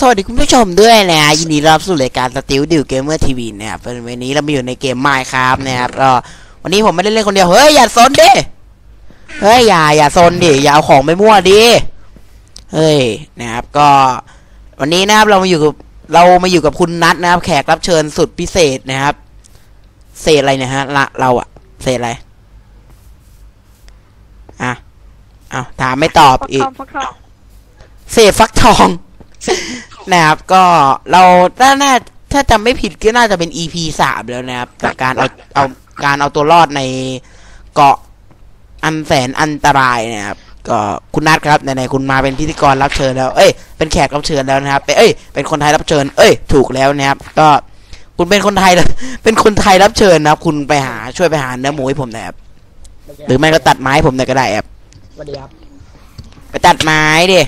สวัสดีคุณผู้ชมด้วยนะฮะยินดีต้อนรับสู่รายการสติลดิวเกมเมอร์ทีวีนะครับเป็นวันนี้เรามาอยู่ในเกมไมค์ครับนะครับก็วันนี้ผมไม่ได้เล่นคนเดียว เฮ้ย อย่าซนดิ เฮ้ย อย่า อย่าซนดิ อย่าเอาของไปมั่วดิ เฮ้ย นะครับ ก็ วันนี้นะครับเรามาอยู่กับเรามาอยู่กับคุณนัทนะครับ แขกรับเชิญสุดพิเศษนะครับ เศษอะไรเนะฮะละเราอะเศษอะไร อะเอาถามไม่ตอบฟักอีทกองฟักทองเศษฟักทอง นะครับก็เราถ้าน่าถ้าจำไม่ผิดก็น่าจะเป็น EP สามแล้วนะครับจากการเอาเอาการเอาตัวรอดในเกาะอันแสนอันตรายนะครับก็คุณนัทครับไหนๆคุณมาเป็นพิธีกรรับเชิญแล้ว เอ้ย เป็นแขกรับเชิญแล้วนะครับเป็นเอ้ย เป็นคนไทยรับเชิญ เอ้ย ถูกแล้วนะครับ ก็คุณเป็นคนไทยเป็นคนไทยรับเชิญนะครับ คุณไปหาช่วยไปหาเนื้อหมูให้ผมหน่อยครับหรือไม่ก็ตัดไม้ให้ผมหน่อยก็ได้ครับสวัสดีครับ ไปตัดไม้ดิ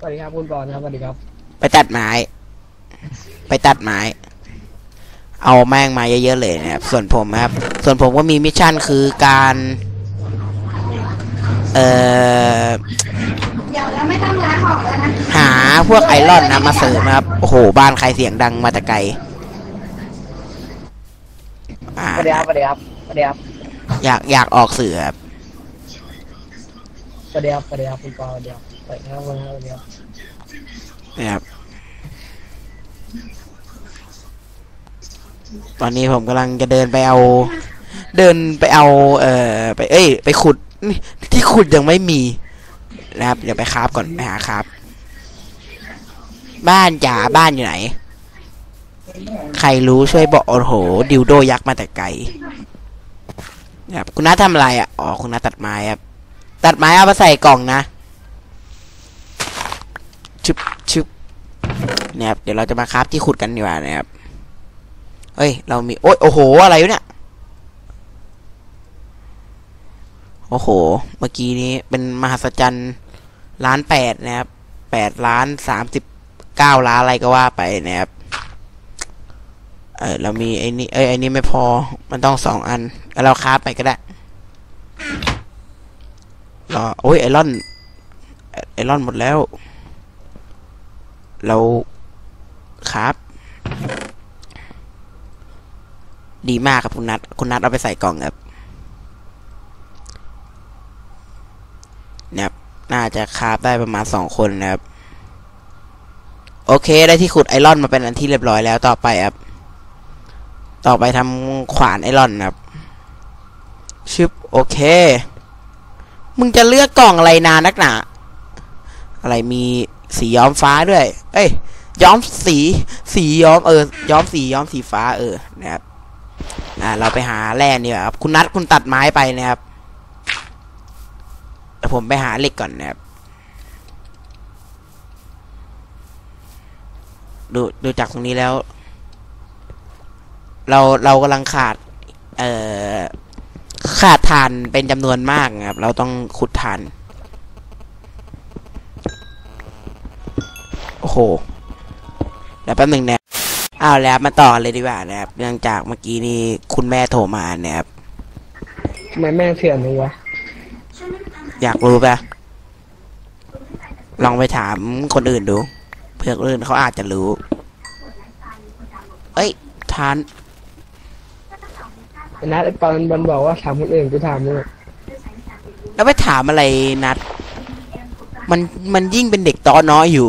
สวัสดีครับคุณปอนครับสวัสดีครับ ไปตัดไม้ ไปตัดไม้ เอาแม่งมาเยอะๆเลยนะครับ ส่วนผมนะครับ ส่วนผมก็มีมิชชั่นคือการ เอ่อ เดี๋ยวเราไม่ต้องล้างออกแล้วนะหาพวกไอรอนนะมาเสริมนะครับ โอ้โห บ้านใครเสียงดังมาแต่ไกลอ่าสวัสดีครับสวัสดีครับสวัสดีครับอยากอยากออกสื่อครับสวัสดีครับสวัสดีครับคุณปอนสวัสดีครับสวัสดีครับสวัสดีครับ นะครับ ตอนนี้ผมกำลังจะเดินไปเอา เดินไปเอา เอ่อ ไป เอ้ย ไปขุด ที่ขุดยังไม่มี นะครับ เดี๋ยวไปคราฟก่อนไปหาคราฟบ้านจ๋าบ้านอยู่ไหน ใครรู้ช่วยบอกโอ้โห ดิวโดยักษ์มาแต่ไกลนะครับคุณน้าทำอะไรอะ อ๋อ คุณน้าตัดไม้ครับ ตัดไม้เอามาใส่กล่องนะชึบชึบ นะครับ เดี๋ยวเราจะมาคราฟที่ขุดกันดีกว่านะครับ เฮ้ย เรามี โอ้ยโอ้โห อะไรอยู่เนี่ย โอ้โห เมื่อกี้นี้เป็นมหัศจรรย์ล้านแปดนะครับแปดล้านสามสิบเก้าล้านอะไรก็ว่าไปนะครับ เออเรามีไอ้นี่เอ้ยไอ้นี่ไม่พอ มันต้องสองอันแล้วเราคราฟไปก็ได้รอโอ้ยไอรอนไอรอนหมดแล้ว เราครับ ดีมากครับคุณนัทคุณนัทเอาไปใส่กล่องครับเนี่ยน่าจะคาบได้ประมาณสองคนนะครับ โอเคได้ที่ขุดไอรอนมาเป็นอันที่เรียบร้อยแล้วต่อไปครับ ต่อไปทำขวานไอรอนครับชึบโอเค มึงจะเลือกกล่องอะไรนานนักหนาอะไรมี สีย้อมฟ้าด้วย เอ้ย ย้อมสี สีย้อมเออ ย้อมสีย้อมสีฟ้าเออ นะครับ อ่า เราไปหาแร่นี่ครับ คุณนัดคุณตัดไม้ไปนะครับเดี๋ยวผมไปหาเหล็กก่อนนะครับ ดู ดูจากตรงนี้แล้ว เรา เรากำลังขาด เอ่อ ขาดทานเป็นจำนวนมากนะครับ เราต้องขุดทาน อ้โหเดี๋ยวแป๊บหนึ่งนะเอาแล้วมาต่อเลยดีกว่านะครับเนื่องจากเมื่อกี้นี้คุณแม่โทรมานะครับทำไมแม่เถื่อนเลยวะอยากรู้ปะลองไปถามคนอื่นดู เพื่อคนอื่นเขาอาจจะรู้ เอ้ยทานไอ้นัทไอ้ปอนมันบอกว่าถามคนอื่นกูถามมึงอะแล้วไปถามอะไรนัด มันมันยิ่งเป็นเด็กตอน้อยอยู่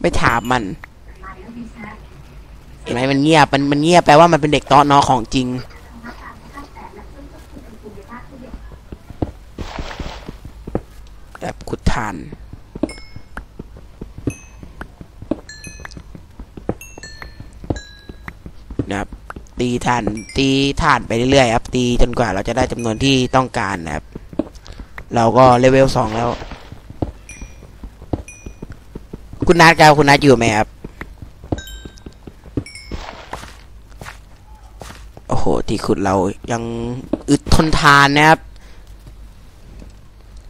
ไม่ถามมันเห็นไหมมันเงียบมันมันเงียบแปลว่ามันเป็นเด็กตอน้อของจริง แบบขุดทานนะครับตีฐานตีฐานไปเรื่อยๆครับ ตีจนกว่าเราจะได้จำนวนที่ต้องการนะครับ เราก็เลเวลสองแล้ว คุณนัทครับคุณนัทอยู่ไหมครับโอ้โห ที่ขุดเรายังอึดทนทานนะครับ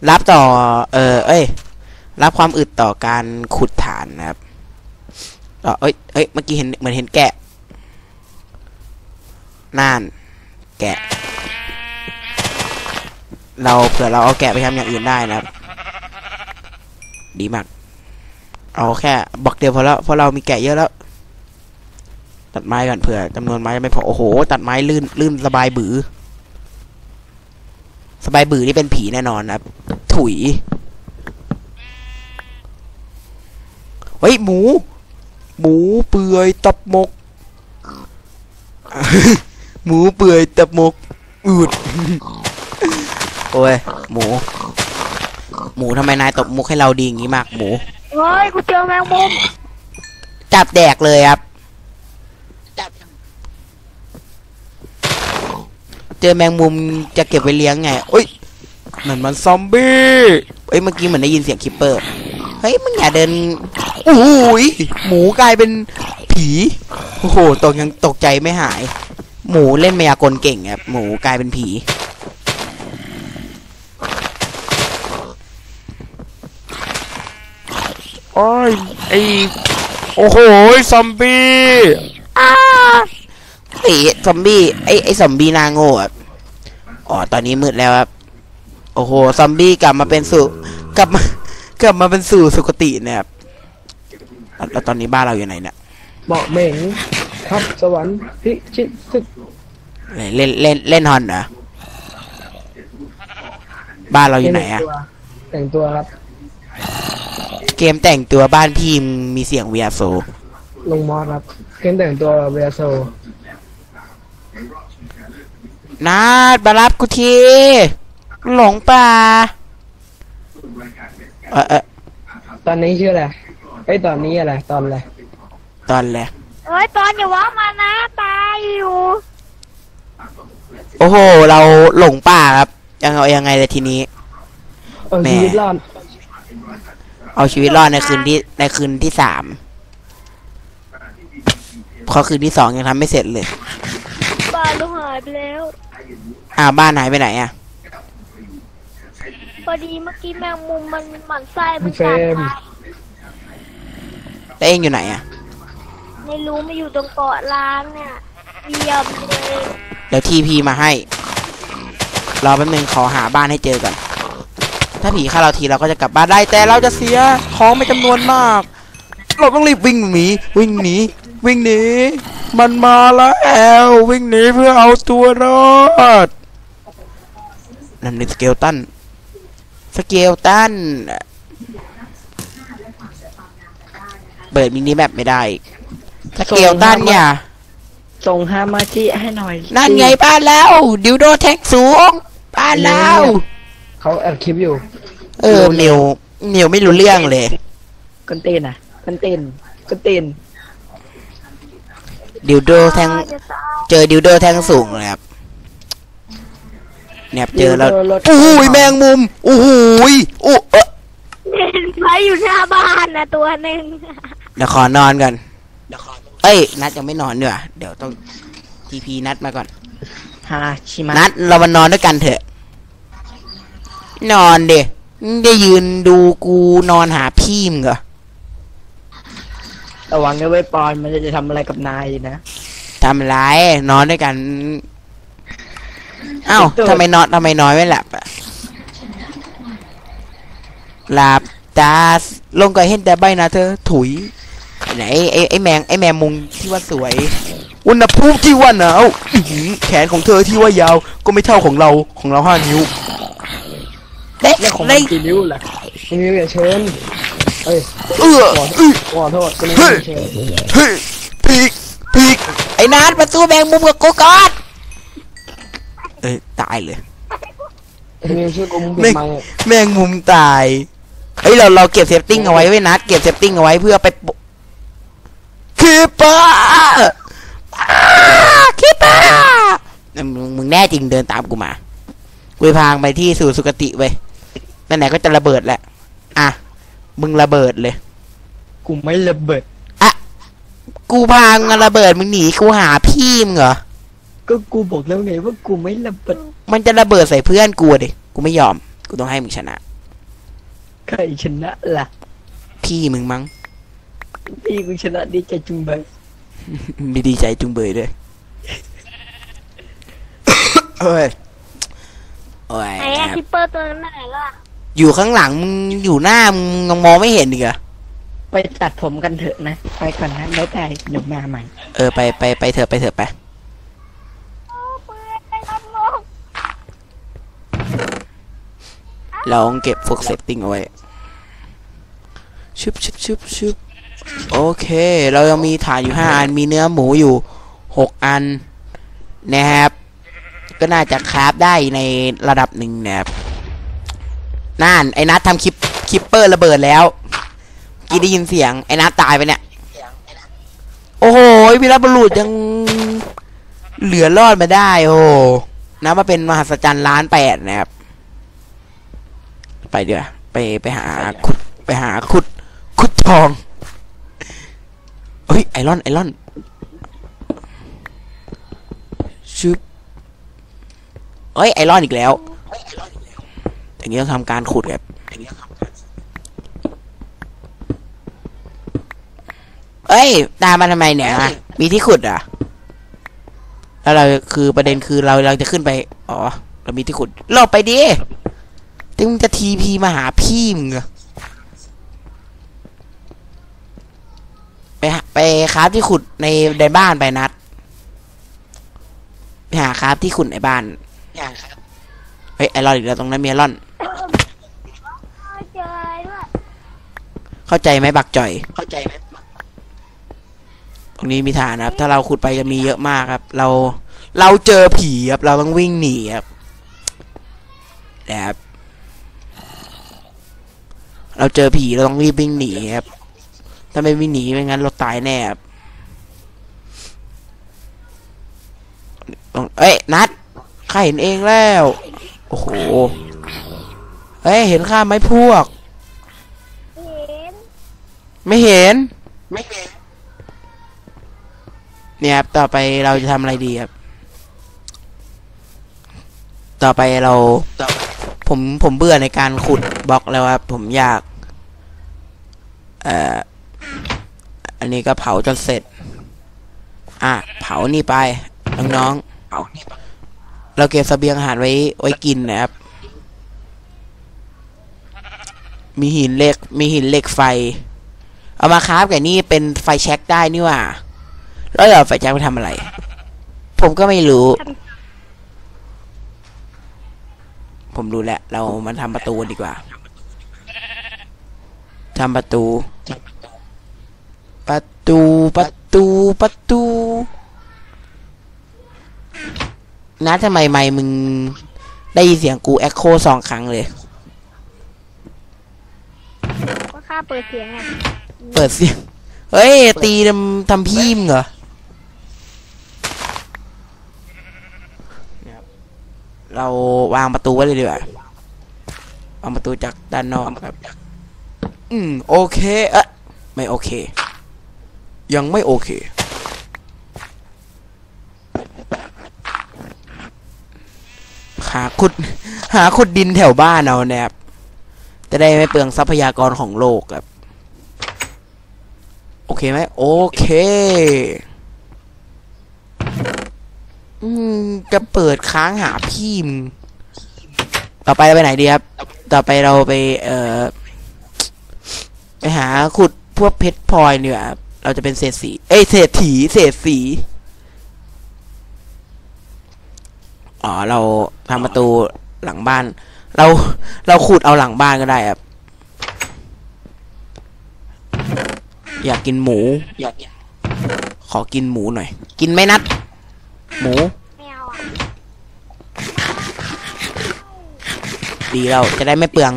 รับต่อ เออเอ้ย รับความอึดต่อการขุดฐานนะครับต่อเอ้ยเอ้ย เมื่อกี้เห็นเหมือนเห็นแกะน่าน แกะ เราเผื่อเราเอาแกะไปทำอย่างอื่นได้นะครับ ดีมาก เอาแค่บล็อกเดียวพอแล้วเพราะเรามีแกะเยอะแล้ว ตัดไม้ก่อนเผื่อจำนวนไม้ไม่พอโอ้โห ตัดไม้ลื่นลื่นสบายบือ สบายบือนี่เป็นผีแน่นอนนะครับถุยเฮ้ยหมู หมูเปื่อยตับหมก หมูเปื่อยตับหมกอืดโอ้ยหมู หมูทำไมนายตบมุกให้เราดีอย่างนี้มากหมู เฮ้ยกูเจอแมงมุมจับแดกเลยครับ เจอแมงมุมจะเก็บไว้เลี้ยงไงโอ้ยนั่นมันซอมบี้เอ้ยเมื่อกี้เหมือนได้ยินเสียงคิปเปอร์ เฮ้ยมึงอย่าเดินโอ้ยหมูกลายเป็นผีโอ้โหตกยังตกใจไม่หาย หมูเล่นมายากลเก่งครับหมูกลายเป็นผี โอ้ยไอโอ้โหซอมบี้อ้าไอ้ซอมบี้ไอ้ไอ้ซอมบี้หนาโง่อะอ๋อตอนนี้มืดแล้วครับ โอ้โหซอมบี้กลับมาเป็นสู่กลับมากลับมาเป็นสู่สุคติเนะครับแล้วแล้วตอนนี้บ้านเราอยู่ไหนเนี่ยเบาะเหม่งครับสวรรค์พิชิตศึกไหนเล่นเล่นเล่นฮอนเหรอบ้านเราอยู่ไหนอะแต่งตัวครับ เกมแต่งตัวบ้านพี่มมีเสียงเวียโซลงมอสครับเกมแต่งตัวเวียโซนาดมารับกูที หลงป่าเออเออตอนนี้ชื่ออะไรไอยตอนนี้อะไร ตอนอะไรตอนแรกเฮ้ยตอนอย่าว่ามานะตายอยู่ โอ้โห เราหลงป่าครับ ยังเอายังไงเลยทีนี้ เออแหม่ชีวิตรอด เอาชีวิตรอดในคืนที่ในคืนที่สามเพอคืนที่สองยังทำไม่เสร็จเลย บ้านเราหายไปแล้วอ้าวบ้านหายไปไหนอะพอดีเมื่อกี้แมงมุมมันหมันไส้มันกัดไปแล้วเองอยู่ไหนอะไม่รู้มาอยู่ตรงเกาะล้างเนี่ยเยี่ยมเลย เดี๋ยวทีพีมาให้ รอแป๊บนึงขอหาบ้านให้เจอก่อน ถ้าผีฆ่าเราทีเราก็จะกลับบ้านได้แต่เราจะเสียของไม่จำนวนมาก เราต้องรีบวิ่งหนีวิ่งหนีวิ่งหนีมันมาแล้ววิ่งหนีเพื่อเอาตัวรอดนั่นเป็นสเกลตันสเกลตันเปิดมินิแมปไม่ได้สเกลตันเนี่ย ส่งฮามาจิให้หน่อย นั่นไงบ้านแล้ว ดิวโดแท็กสูงบ้านแล้ว เขาแอบคลิปอยู่ เออเนียวเนียวไม่รู้เรื่องเลย กันเต้นอะกันเต้นกันเต้นดิวโดแทงจะตายเจอดิวโดแทงสูงเลยครับเนี่ยเจอแล้วโอ้ยแมงมุมโอ้โหยโอ้เออเห็นไฟอยู่หน้าบ้านนะตัวหนึ่งเดี๋ยวขอนอนก่อนเอ้ย นัดยังไม่นอนเนีกว่ยเดี๋ยวต้องทีพีนัดมาก่อนฮาชิมะนัดเรามานอนด้วยกันเถอะ นอนเดได้ยืนดูกูนอนหาพี่มึงเหรอระวังนะเว้ยปอนมันจะทำอะไรกับนายนะทำไรนอนด้วยกัน เอ้าทำไมนอนทำไมนอนไม่หลับอะหลับตาลงก็เห็นแต่ใบหนะเธอ ถุยไหนไอ้ไอ้แมงไอ้แมงมุมที่ว่าสวย อุณหภูมิที่ว่าหนาวอื้อหือแขนของเธอที่ว่ายาวก็ไม่เท่าของเราของเราห้านิ้ว เด็กแล้วของมัเล็นกี่นิ้วล่ะนิ้วอย่าเชิญเอ้ยเอื้ออื้อขอโทษก็เลยเฮ้ไม่ยเชิญเฮ้ยพีกพีกไอ้นัดมาสู้แมงมุมกับกูก่อนเอ้ยตายเลยนิ้วช่วยกูมึงปิไม่ดไมค์แมงมุมตายเฮ้ยเราเราเก็บเซฟติ้งเอาไว้ไว้นัดเก็บเซฟติ้งเอาไว้เพื่อไปปคีปเปอร์คีปเปอร์มึงมึงแน่จริงเดินตามกูมากูจะพางไปที่สู่สุคติเว้ยนั่น ไหนก็จะระเบิดแหละ อะ มึงระเบิดเลย กูไม่ระเบิดกูพางงานระเบิดมึงหนีกูหาพี่มึงเหรอ ก็กูบอกแล้วไงว่ากูไม่ระเบิด มันจะระเบิดใส่เพื่อนกูอะดิ กูไม่ยอม กูต้องให้มึงชนะ ใครชนะล่ะ พี่มึงมั้ง พี่กูชนะดีใจจุงเบยมีดีใจจุงเบยด้วยเอ้ยโอ้ยไหนอะคิปเปอร์ตัวนั้นไหนล่ะ อยู่ข้างหลังมึงอยู่หน้ามึงยังมองไม่เห็นอีกเหรอไปตัดผมกันเถอะนะ ไปก่อนนะบ๊ายบายเดี๋ยวมาใหม่ เออไปไปไปเถอะไปเถอะไปโอ้เปื่อยไปทำงงเราต้องเก็บพวกเซตติ้งเอาไว้ ชุบชุบชุบชุบโอเค เรายังมีฐานอยู่ห้าอัน มีเนื้อหมูอยู่หกอันนะครับ ก็น่าจะคราฟได้ในระดับหนึ่งนะครับ นั่นไอ้นัททำคลิปคลิปเปอร์ระเบิดแล้วกีได้ยินเสียงไอ้นัทตายไปเนี่ย โอ้โหวีรบุรุษยังเหลือรอดมาได้ โอ้โหนับมาเป็นมหัศจรรย์ล้านแปดนะครับ ไปเดี๋ยวไปไปหาขุดไปหาขุดขุดทองเฮ้ยไอรอนไอรอนชึบเอ้ยไอรอนอีกแล้ว อย่างนี้ต้องทำการขุดครับเอ้ย ตามมาทำไมเนี่ยฮะมีที่ขุดอะ แล้วเราคือประเด็นคือเราเราจะขึ้นไป อ๋อ เรามีที่ขุดหลบไปดิถึงจะทีพีมาหาพี่มึงเหรอไปหาไปคราฟที่ขุดในในบ้านไปนัดไปหาคราฟที่ขุดในบ้าน เฮ้ยไอรอนอีกแล้วตรงนั้นมีไอรอนเอาเจออะไรด้วยเข้าใจไหมบักจ่อย เข้าใจไหมตรงนี้มีฐานนะครับ ถ้าเราขุดไปจะมีเยอะมากครับ เราเราเจอผีครับ เราต้องวิ่งหนีครับนะครับเราเจอผีเราต้องรีบวิ่งหนีครับ ถ้าไม่วิ่งหนีไม่งั้นเราตายแน่ครับต้องเอ้ยนัดข้าเห็นเองแล้ว โอ้โหเฮ้ย เห็นข้าไหมพวก เห็นไม่เห็น ไม่เห็น เนี่ยครับ ต่อไปเราจะทำอะไรดีครับ ต่อไปเรา ผมผมเบื่อในการขุดบล็อกแล้วครับ ผมอยาก เอ่อ อันนี้ก็เผาจนเสร็จ อะ เผานี่ไป น้องๆ เผานี่ไป เราเก็บเสบียงอาหารไว้ไว้กินนะครับ มีหินเหล็ก มีหินเหล็กไฟ เอามาคราฟกับนี่เป็นไฟแช็กได้นี่ว่า แล้วเดี๋ยวไฟแช็กไปทำอะไร ผมก็ไม่รู้ ผมรู้แล้ว เรามาทำประตูดีกว่าทำประตู ประตู ประตู ประตู นะทำไมไม่มึงได้ยินเสียงกู แอคโคสองครั้งเลย ก็ค่าเปิดเสียงไงเปิดเสียง เฮ้ย ตีทำทำพี่มึงเหรอเราวางประตูไว้เลยดีกว่าวางประตูจากด้านนอกครับ อืม โอเค เอะไม่โอเค ยังไม่โอเคาขุดหาขุดดินแถวบ้านเอาแนบจะได้ไม่เปลืองทรัพยากรของโลกครับ โอเคไหมโอเคอืมจะเปิดค้างหาพี่มต่อไปเราไปไหนดีครับ ต่อไปเราไป เอ่อ ไปหาขุดพวกเพชรพลอยเนี่ยครับเราจะเป็นเศษสีเอ้ยเศษถีเศษสี อ๋อเราทำประตูหลังบ้าน เราเราขุดเอาหลังบ้านก็ได้ครับอยากกินหมู อยากขอกินหมูหน่อย กินไหมนัด หมู ดีเราจะได้ไม่เปลือง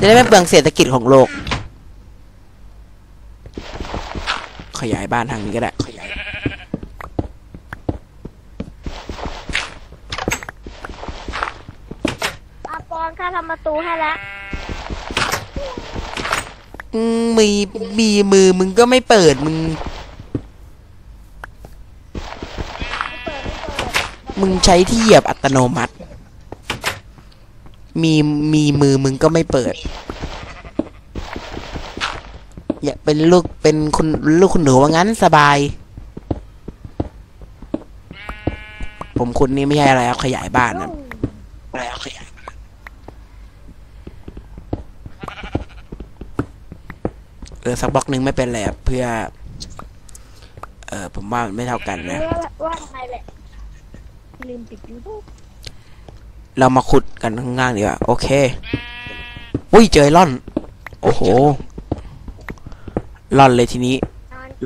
จะได้ไม่เปลืองเศรษฐกิจของโลก ขยายบ้านทางนี้ก็ได้ ขยาย อาปอนค่าทำ ประตูให้แล้วมีมีมือมึงก็ไม่เปิดมึง มึงใช้ที่เหยียบอัตโนมัติ มีมีมือมึงก็ไม่เปิด อย่าเป็นลูกเป็นคุณลูกคุณหนูว่างั้นสบาย ผมคุณนี่ไม่ใช่อะไรครับขยายบ้านนะอะไรครับขยายบ้าน เออสักบล็อกหนึ่งไม่เป็นไรครับเพื่อ เออผมว่ามันไม่เท่ากันนะ ว่าว่าทำไมแหละลืมปิดยูทูบเรามาขุดกันข้างล่างดีกว่าโอเคอุ้ยเจอไอร่อน โอ้โหร่อนเลยทีนี้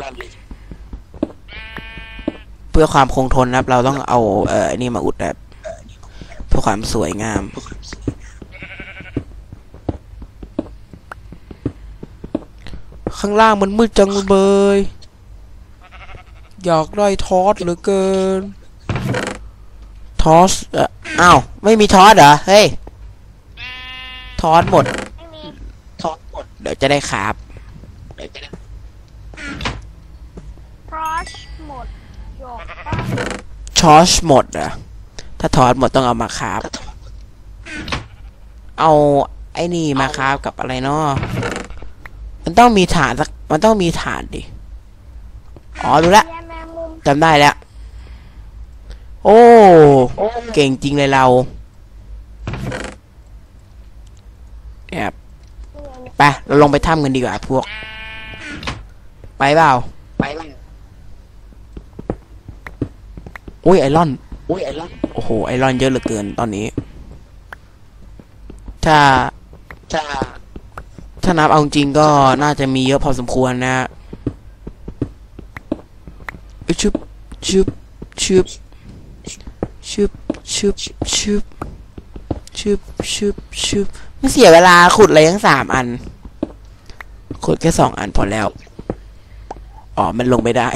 นอนเพื่อความคงทนนะครับ เราต้องเอาเอ่อนี่มาอุดแบบเพื่อความสวยงาม ข้างล่างมันมืดจังเลยอยากได้ทอสเหลือเกิน ทอสเอ่ออ้าวไม่มีทอสเหรอ เฮ้ย ทอสหมดไม่มีเดี๋ยวจะได้ขาบครอชหมดหยอกป้าชอชหมดเหรอะถ้าทอสหมดต้องเอามาคราบเอาไอ้นี่มาคราบกับอะไรเนาะ มันต้องมีฐานสักมันต้องมีฐานดิ อ๋อรู้ละแย่แมงมุมจำได้แล้ว โอ้ เก่งจริงเลยเราเนี่ยครับนี่ไงเนี่ยไป เราลงไปถ้ำกันดีกว่าพวก ไปเปล่า ไปอุ้ยไอรอน อุ้ยไอ้ละโอ้โห ไอรอนเยอะเหลือเกินตอนนี้ ถ้าจะ ถ้านับเอาจริงก็น่าจะมีเยอะพอสมควรนะฮะอึ๊บชึบชึบชึบชึบชึบชึบชึบชึบชึบไม่เสียเวลาขุดเลยทั้งสามอัน ขุดแค่สองอันพอแล้ว อ๋อ มันลงไม่ได้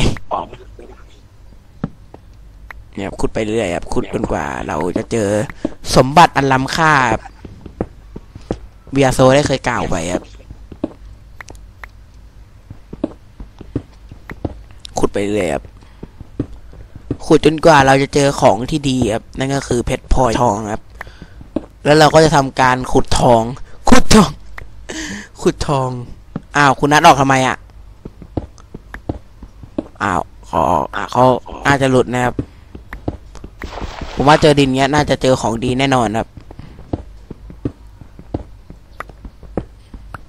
เนี่ยขุดไปเรื่อยครับขุดจนกว่า เราจะเจอสมบัติอันล้ำค่าเบียโซได้เคยกล่าวไว้ครับ ขุดไปเรื่อยครับขุดจนกว่าเราจะเจอของที่ดีครับนั่นก็คือเพชรพลอยทองครับ แล้วเราก็จะทำการขุดทอง ขุดทอง ขุดทองอ้าวคุณนัดออกทำไมอะอ้าวขออะเขาอาจจะหลุดนะครับ ผมว่าเจอดินเนี้ยน่าจะเจอของดีแน่นอนครับ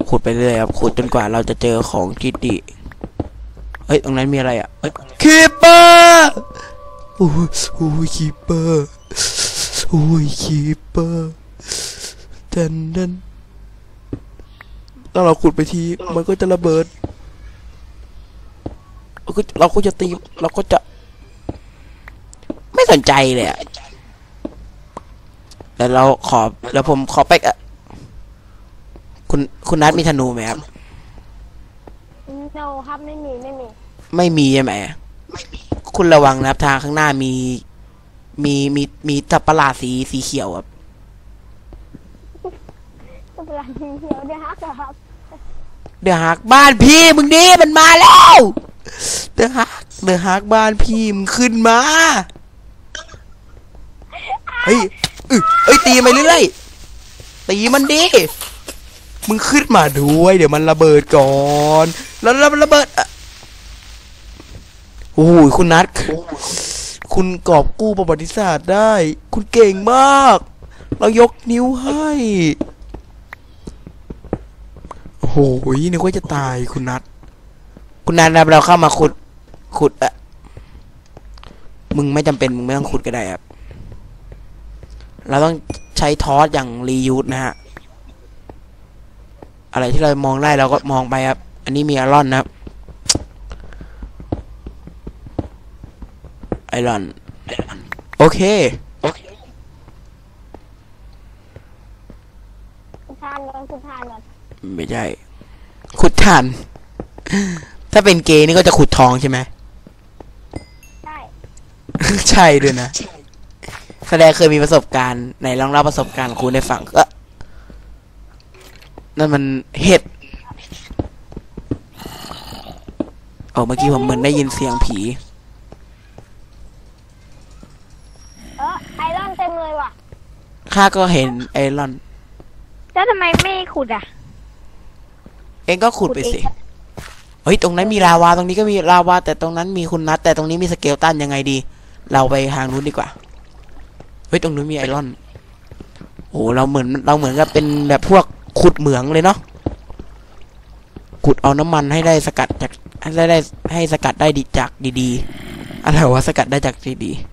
ขุดไปเรื่อยครับขุดจนกว่าเราจะเจอของที่ดี ฮ้ยตรงนั้นมีอะไรอะเฮ้ยคีเปอร์โอ้ยโอ้ยคีเปอร์โอ้ยคีเปอร์ดันดันถ้าเราขุดไปทีมันก็จะระเบิดเราก็เราก็จะตีเราก็จะ ไม่สนใจเลยอะแต่เราขอแล้วผมขอไปกอะคุณคุณนัทมีธนูไหมครับโนครับไม่มีไม่มี ไม่มีใช่ไหมคุณระวังนะครับ ทางข้างหน้ามี มีมีมีตับประหลาดสีสีเขียวครับก็เป็นไรเดียวเดี๋ยวฮักครับเดือฮักบ้านพี่มึงดิมันมาแล้วเดือฮักเดือฮักบ้านพี่มึงขึ้นมาเฮ้ยอึเอ้ยตีไปเรื่อยๆตีมันดิมึงขึ้นมาด้วย เดี๋ยวมันระเบิดก่อน แล้วแล้วมันระเบิดอะ โอ้โหคุณนัทคุณกอบกู้ประวัติศาสตร์ได้ คุณเก่งมาก เรายกนิ้วให้ โอ้โหนึกว่าจะตายคุณนัทคุณนัทครับเราเข้ามาขุด ขุดอะมึงไม่จำเป็นมึงไม่ต้องขุดก็ได้ครับ เราต้องใช้ทอสอย่างรียูสนะฮะ อะไรที่เรามองได้เราก็มองไปครับ อันนี้มีไอรอนนะครับ ไอรอน โอเคคุณทานก่อนคุณทานก่อนไม่ใช่ ขุดถ่าน ถ้าเป็นเกย์นี่ก็จะขุดทองใช่ไหม ใช่ ใช่ด้วยนะ แสดงเคยมีประสบการณ์ไหนลองเล่าประสบการณ์ของคุณให้ฟังเออนั่นมันเห็ดโอ้เมื่อกี้ผมเหมือนได้ยินเสียงผี ข้าก็เห็นไอรอน แล้วทำไมไม่ขุดอะ เองก็ขุดไปสิ เฮ้ย ตรงนั้นมีลาวา ตรงนี้ก็มีลาวา แต่ตรงนั้นมีคุณนัทแต่ตรงนี้มีสเกลตันยังไงดี เราไปทางนู้นดีกว่า เฮ้ย ตรงนู้นมีไอรอน โอ้เราเหมือนเราเหมือนกับเป็นแบบพวกขุดเหมืองเลยเนาะ ขุดเอาน้ำมันให้ได้สกัดจากให้ได้ให้สกัดได้ดีจากดีๆ อะไรวะสกัดได้จากดีๆ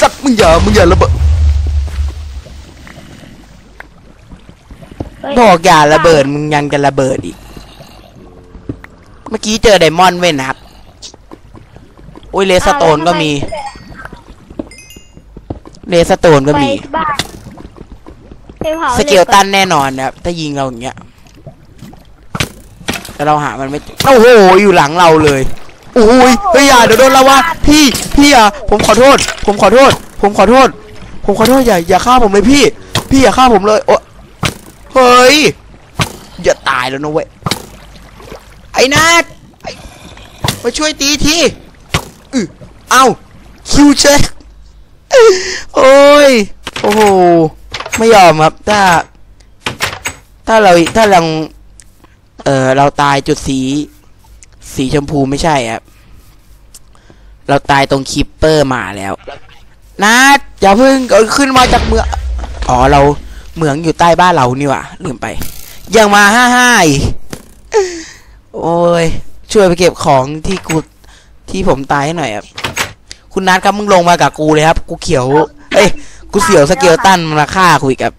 สัตว์มึงอย่ามึงอย่าระเบิดเฮ้ยบอกอย่าระเบิดมึงยังจะระเบิดอีก เมื่อกี้เจอไดมอนด์เว้ยนะครับ โอ้ยเลสโตนก็มีเลสโตนก็ไปมีบ้านไปเผาสเกลตันแน่นอนนะครับ ถ้ายิงเราอย่างเงี้ยแต่เราหามันไม่โอ้โห อยู่หลังเราเลยโอ้ยเฮ้ยอย่าเดี๋ยวโดนเราวะพี่พี่อะผมขอโทษ ผมขอโทษ ผมขอโทษ ผมขอโทษอย่าอย่าฆ่าผมเลยพี่ พี่อย่าฆ่าผมเลยโอ้เฮ้ยอย่าตายแล้วนะเว้ยไอ้นัทไอ้มาช่วยตีทีอือเอ้าคิวเช็คโอ้ยโอ้โหไม่ยอมครับถ้า ถ้าเราถ้าเราเออเราตายจุดสี สีชมพูไม่ใช่ครับ เราตายตรงคิปเปอร์มาแล้วนัดอย่าเพิ่งขึ้นมาจากเมืองอ๋อเราเหมืองอยู่ใต้บ้านเรานี่ว่าลืมไป ยังมาห้าห้าโอ้ยช่วยไปเก็บของที่กูที่ผมตายให้หน่อยครับคุณนัทครับมึงลงมากับกูเลยครับ กูเขียว เอ้ยกูเสียวสเกลตันมาฆ่ากูอีกครับ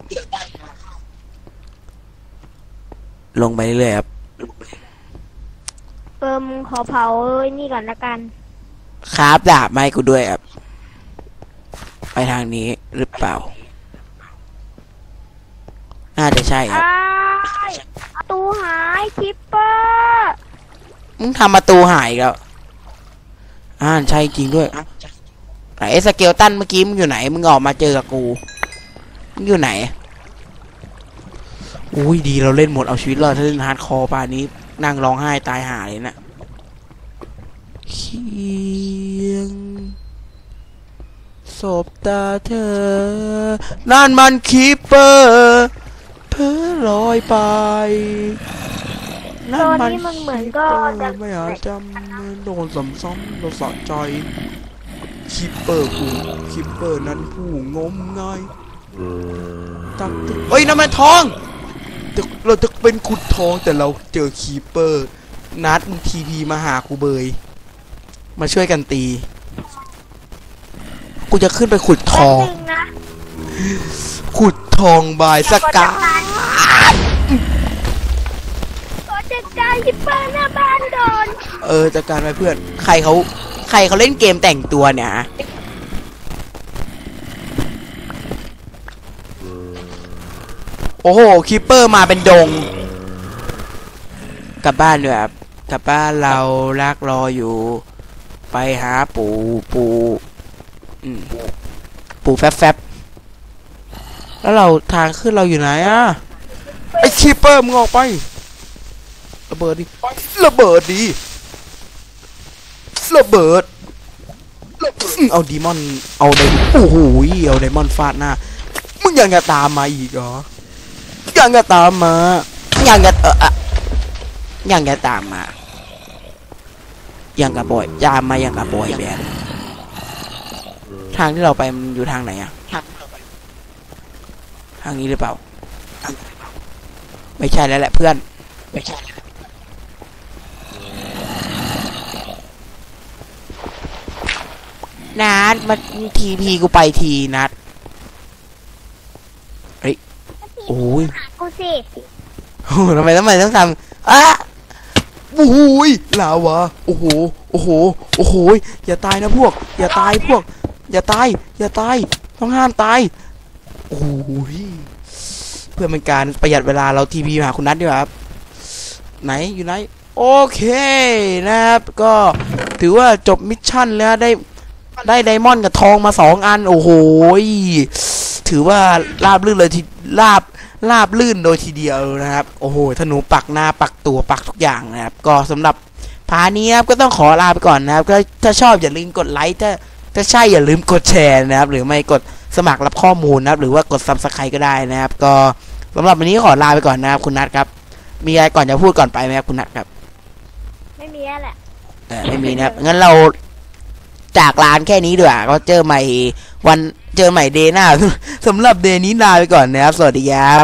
ลงไปเรื่อยครับ เปิมขอเผาไอ้นี่ก่อนละกัน คราบดาบมาให้กูด้วยครับไปทางนี้หรือเปล่า น่าจะใช่ครับ อ้ายประตูหายคิปเปอร์มึงทำประตูหายอีกแล้ว อ่าใช่จริงด้วยไหนไอ้สเกลตันเมื่อกี้มึงอยู่ไหน มึงออกมาเจอกับกู มึงอยู่ไหน อุ้ยดีเราเล่นหมดเอาชีวิตรอดถ้าเล่นฮาร์ดคอร์ป่านนี้ นั่งร้องไห้ตายหาเลยนะเคียงศพตาเธอ นั่นมันคีปเปอร์เพ้อลอยไปตอนนี้มันเหมือนก็ไม่อาจจำโดนซ้ำๆเราสะใจคิปเปอร์กูคิปเปอร์นั้นผู้งมงายตักตึกเฮ้ยนั่นมันทอง แต่เราจะเป็นขุดทองแต่เราเจอคีปเปอร์ นัดทีพีมาหากูเบย มาช่วยกันตี กูจะขึ้นไปขุดทแป๊บองนึงนะขุดทองบายสกาขอจัดการคิปเปอร์หน้าบ้านก่อนเออจัดการไปเพื่อน ใครเขาใครเขาเล่นเกมแต่งตัวเนี่ย โอ้โหคิปเปอร์มาเป็นดง กลับบ้านด้วยครับกลับบ้านเรารักรออยู่ ไปหาปู่ปู่อืมปู่แฟบแฟบแล้วเราทางขึ้นเราอยู่ไหนอะไอ้คิปเปอร์มึงออกไประเบิดดิระเบิดดิระเบิดเอาดีมอน เอาไดโอ้โหเอาไดมอนฟาดหน้า มึงยังจะตามมาอีกเหรอ ยังจะตามมายังจะเอออะยังจะตามมายังกระบอยยามมายังกระบอยแบนทางที่เราไปมันอยู่ทางไหนอะทางนี้หรือเปล่า ไม่ใช่แล้วแหละเพื่อน ไม่ใช่แล้วนัดมาทีพีกูไปทีนัดเฮ้ย โอ้ยหากูสิโอ้โหทำไมทำไมต้องทำอะโอ้โหยลาวะโอ้โหโอ้โหโอ้โหยอย่าตายนะพวก อย่าตายพวก อย่าตาย อย่าตายต้องห้ามตายโอ้โหยเพื่อเป็นการประหยัดเวลาเราทีพีหาคุณนัทดีกว่าครับไหนอยู่ไหนโอเคนะครับก็ถือว่าจบมิชชั่นแล้วได้ได้ไดมอนด์กับทองมาสองอัน โอ้โหย ถือว่าราบลื่นเลยทีราบราบลื่นโดยทีเดียวนะครับ โอ้โหธนูปักหน้าปักตัวปักทุกอย่างนะครับ ก็สำหรับพาร์ทนี้นะครับก็ต้องขอลาไปก่อนนะครับก็ถ้าชอบอย่าลืมกดไลค์ถ้าถ้าใช่อย่าลืมกดแชร์นะครับ หรือไม่กดสมัครรับข้อมูลนะครับ หรือว่ากดซับสไครต์ก็ได้นะครับ ก็สำหรับวันนี้ขอลาไปก่อนนะครับ คุณนัทครับ มีอะไรก่อนจะพูดก่อนไปไหมครับคุณนัทครับ ไม่มีแล้วแหละเออไม่มีนะครับงั้นเรา จากร้านแค่นี้ดีกว่าก็เจอใหม่วันเจอใหม่เดย์หน้าสำหรับเดย์นี้ลาไปก่อนนะครับ สวัสดีครับ